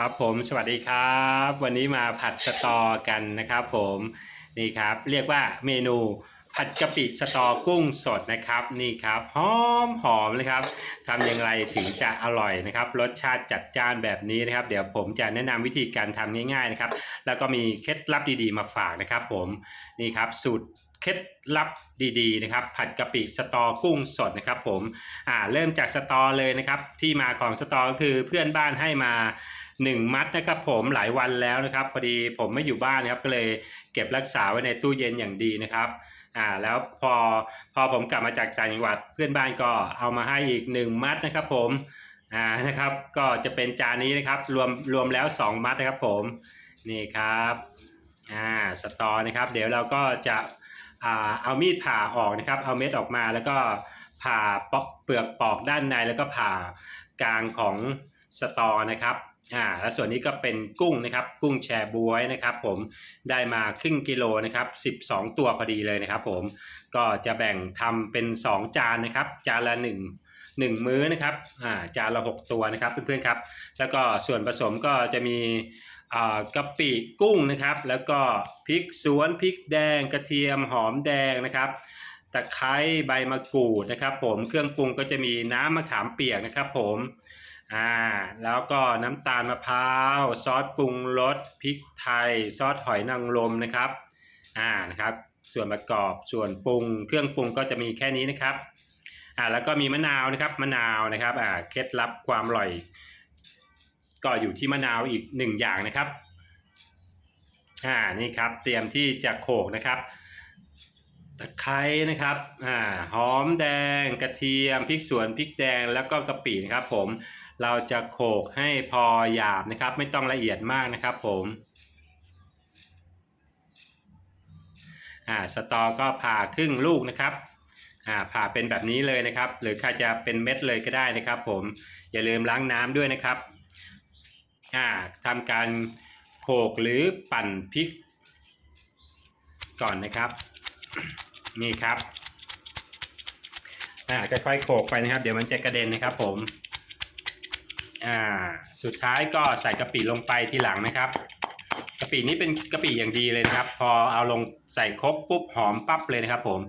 ครับผมสวัสดีครับ วันนี้มาผัดสตอกันนะครับผมนี่ครับเรียกว่าเมนูผัดกะปิสตอกุ้งสดนะครับนี่ครับหอมหอมเลยครับทำอย่างไรถึงจะอร่อยนะครับ รสชาติจัดจ้านแบบนี้นะครับ เดี๋ยวผมจะแนะนำวิธีการทำง่ายๆนะครับ แล้วก็มีเคล็ดลับดีๆมาฝากนะครับ ผมนี่ครับสูตร เคล็ดลับดีๆนะครับผัดกะปิสตอกุ้งสดนะครับผมอ่าเริ่มจากสตอเลยนะครับที่มาของสตอก็คือเพื่อนบ้านให้มา 1 มัดนะครับผมหลายวันแล้วนะครับพอดีผมไม่อยู่บ้านนะครับก็เลยเก็บรักษาไว้ในตู้เย็นอย่างดีนะครับอ่าแล้วพอพอผมกลับมาจากต่างจังหวัดเพื่อนบ้านก็เอามาให้อีก 1 มัดนะครับผมอ่านะครับก็จะเป็นจานนี้นะครับรวมรวมแล้ว 2 มัดนะครับผมนี่ครับอ่าสตอนะครับ เดี๋ยวเราก็จะ เอามีดผ่าออกนะครับ เอาเม็ดออกมาแล้วก็ผ่าปอกเปลือกปอกด้านในแล้วก็ผ่ากลางของสตอนะครับอ่าแล้วส่วนนี้ก็เป็นกุ้งนะครับ กุ้งแชบวยนะครับ ผมได้มาครึ่งกิโลนะครับ 12 ตัวพอดีเลยนะครับ ผมก็จะแบ่งทำเป็น 2 จานนะครับ จานละ1 1 มื้อนะครับอ่าจานละ 6 ตัวนะครับเพื่อนๆครับ แล้วก็ส่วนผสมก็จะมี กะปิกุ้งนะครับ แล้วก็พริกสวนพริกแดงกระเทียมหอมแดงนะครับตะไคร้ใบมะกรูดนะครับผมเครื่องปรุงก็จะมีน้ำมะขามเปียกนะครับผมอ่าแล้วก็น้ำตาลมะพร้าวซอสปรุงรสพริกไทย ซอสหอยนางรมนะครับอ่านะครับส่วนประกอบส่วนปรุง เครื่องปรุงก็จะมีแค่นี้นะครับอ่าแล้วก็มีมะนาวนะครับมะนาวนะครับอ่าเคล็ดลับความอร่อย ก็อยู่ที่มะนาวอีกหนึ่งอย่างนะครับอ่านี่ครับเตรียมที่จะโขกนะครับตะไคร้นะครับอ่าหอมแดงกระเทียมพริกสวนพริกแดงแล้วก็กะปินะครับ ผมเราจะโขกให้พอหยาบนะครับ ไม่ต้องละเอียดมากนะครับผมอ่าสตอก็ผ่าครึ่งลูกนะครับอ่าผ่าเป็นแบบนี้เลยนะครับ หรือใครจะเป็นเม็ดเลยก็ได้นะครับ ผมอย่าลืมล้างน้ำด้วยนะครับ ทำการโขกหรือปั่นพริก ก่อนนะครับ นี่ครับค่อยๆโขกไปนะครับ เดี๋ยวมันจะกระเด็นนะครับผมสุดท้ายก็ใส่กะปิลงไปทีหลังนะครับกะปินี้เป็นกะปิอย่างดีเลยนะครับ พอเอาลงใส่ครบปุ๊บหอมปั๊บเลยนะครับผม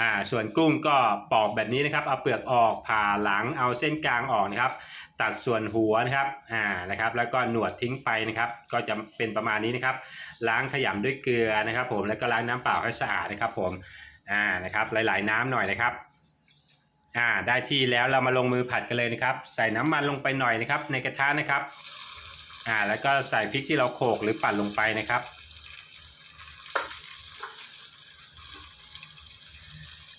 อ่าส่วนกุ้งก็ปอกแบบนี้นะครับเอาเปลือกออกผ่าหลังเอาเส้นกลางออกนะครับ ตัดส่วนหัวนะครับอ่านะครับ แล้วก็หนวดทิ้งไปนะครับ ก็จะเป็นประมาณนี้นะครับ ล้างขยำด้วยเกลือนะครับ ผมแล้วก็ล้างน้ำเปล่าให้สะอาดนะครับ ผมอ่านะครับหลาย ๆ น้ำหน่อยนะครับอ่าได้ที่แล้วเรามาลงมือผัดกันเลยนะครับ ใส่น้ำมันลงไปหน่อยนะครับ ในกระทะนะครับอ่าแล้วก็ใส่พริกที่เราโขลกหรือปั่นลงไปนะครับ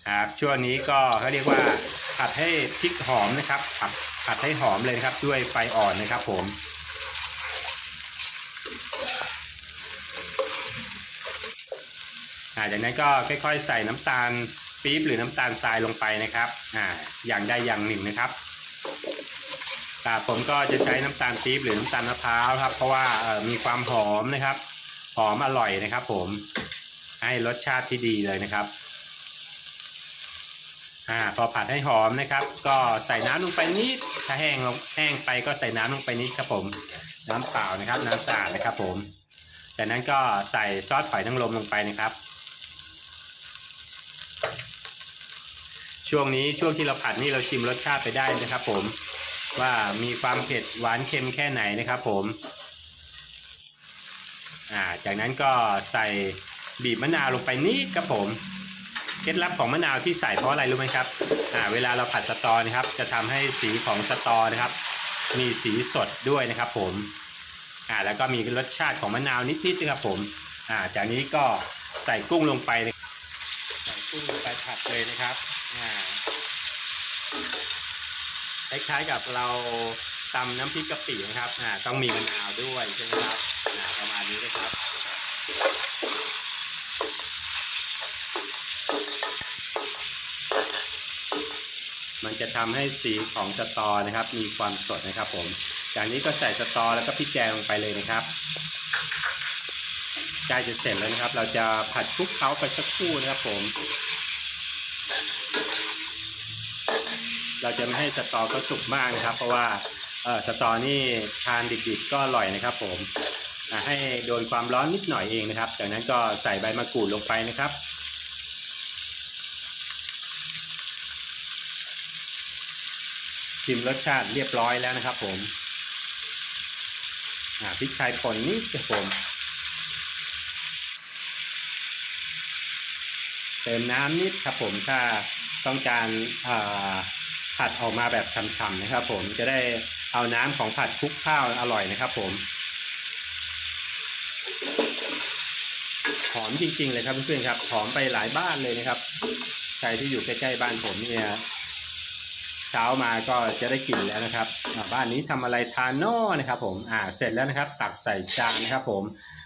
ครับช่วงนี้ก็เขาเรียกว่าผัดให้พริกหอมนะครับผัดผัดให้หอมเลยนะครับด้วยไฟอ่อนนะครับ ผม จากนั้นก็ค่อยๆ ใส่น้ำตาลปี๊บหรือน้ำตาลทรายลงไปนะครับอ่าอย่างใดอย่างหนึ่งนะครับแต่ผมก็จะใช้น้ำตาลปี๊บหรือน้ำตาลมะพร้าวครับ เพราะว่ามีความหอมนะครับ หอมอร่อยนะครับ ผมให้รสชาติที่ดีเลยนะครับ อ่าพอผัดให้หอมนะครับ ก็ใส่น้ำลงไปนิดถ้าแห้งลงแห้งไปก็ใส่น้ำลงไปนิดครับผม น้ำเปล่านะครับ น้ำสะอาดนะครับผมจากนั้นก็ใส่ซอสหอยนางรมลงไปนะครับ ช่วงนี้ช่วงที่เราผัดนี่เราชิมรสชาติไปได้นะครับ ผมว่ามีความเผ็ดหวานเค็มแค่ไหนนะครับ ผมอ่าจากนั้นก็ใส่บีบมะนาวลงไปนิดครับผม เคล็ดลับของมะนาวที่ใส่เพราะอะไรรู้ไหมครับอ่าเวลาเราผัดสตอนะครับ จะทำให้สีของสตอนะครับ มีสีสดด้วยนะครับ ผมอ่าแล้วก็มีรสชาติของมะนาวนิดๆนะครับผมอ่าจากนี้ก็ใส่กุ้งลงไปใส่กุ้งลงไปผัดเลยนะครับอ่าคล้ายๆกับเราตำน้ำพริกกะปินะครับอ่าต้องมีมะนาวด้วยใช่ไหมครับอ่าประมาณนี้นะครับ มันจะ ทำให้สีของสตอนะครับ มีความสดนะครับ ผม จากนี้ก็ใส่สตอแล้วก็พริกแกงลงไปเลยนะครับใกล้จะเสร็จแล้วนะครับ เราจะผัดคลุกเคล้าไปสักครู่นะครับ ผม เราจะไม่ให้สตอเขาสุกมากนะครับ เพราะว่าเออสตอนี่ทานดิบๆก็อร่อยนะครับ ผมให้โดนความร้อนนิดหน่อยเองนะครับ จากนั้นก็ใส่ใบมะกรูดลงไปนะครับ ชิมรสชาติเรียบร้อยแล้วนะครับผมพริกไทยป่นนิดครับผมเติมน้ำนิดครับผมถ้าต้องการผัดออกมาแบบฉ่ำๆนะครับ ผมจะได้เอาน้ำของผัดคลุกข้าวอร่อยนะครับ ผมหอมจริงๆเลยครับเพื่อนๆครับหอมไปหลายบ้านเลยนะครับใครที่อยู่ใกล้ๆบ้านผมเนี่ย ช้ามาก็จะได้กลิ่นแล้วนะครับบ้านนี้ทำอะไรทานโน่นะครับ ผมอ่าเสร็จแล้วนะครับ ตักใส่จานนะครับ ผม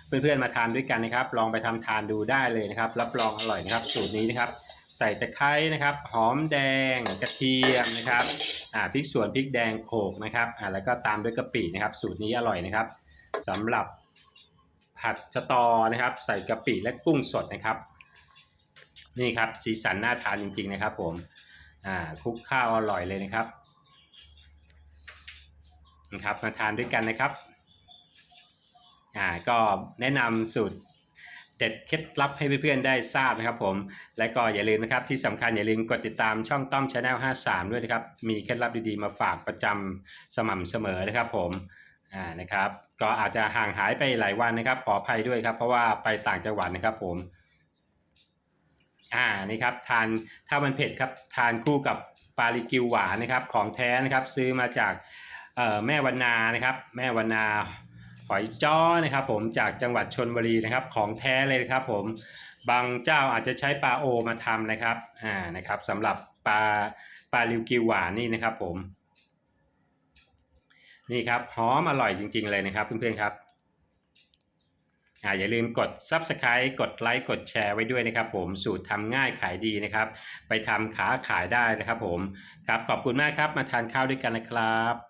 เพื่อนๆมาทานด้วยกันนะครับ ลองไปทำทานดูได้เลยนะครับ รับรองอร่อยนะครับ สูตรนี้นะครับ ใส่ตะไคร้นะครับ หอมแดง กระเทียมนะครับอ่าพริกสวนพริกแดงโขกนะครับอ่าแล้วก็ตามด้วยกะปินะครับ สูตรนี้อร่อยนะครับสำหรับผัดสะตอนะครับ ใส่กะปิและกุ้งสดนะครับ นี่ครับสีสันน่าทานจริงๆนะครับ ผม อ่าคุกข้าวอร่อยเลยนะครับนะครับ มาทานด้วยกันนะครับอ่าก็แนะนำสูตรเด็ดเคล็ดลับให้เพื่อนๆได้ทราบนะครับผม และก็อย่าลืมนะครับที่สำคัญอย่าลืมกดติดตามช่องต้อมชาแนล53 ด้วยนะครับ มีเคล็ดลับดีๆมาฝากประจำสม่ำเสมอนะครับผมอ่านะครับ ก็อาจจะห่างหายไปหลายวันนะครับ ขออภัยด้วยครับ เพราะว่าไปต่างจังหวัดนะครับผม อ่านี่ครับทานถ้ามันเผ็ดครับทานคู่กับปลาลิกิวหวานนะครับ ของแท้นะครับซื้อมาจากแม่วันนานะครับ แม่วันนาหอยจ้อนะครับ ผมจากจังหวัดชนบุรีนะครับ ของแท้เลยครับ ผมบางเจ้าอาจจะใช้ปลาโอมาทำนะครับอ่านะครับสำหรับปลาปลาลิวกิวหวานนี่นะครับ ผม นี่ครับหอมอร่อยจริง ๆ เลยนะครับ เพื่อนๆครับ อ่าอย่าลืมกด Subscribe กดไลค์กดแชร์ไว้ด้วยนะครับผมสูตรทำง่ายขายดีนะครับ ไปทำขาขายได้นะครับผมครับขอบคุณมากครับมาทานข้าวด้วยกันนะครับ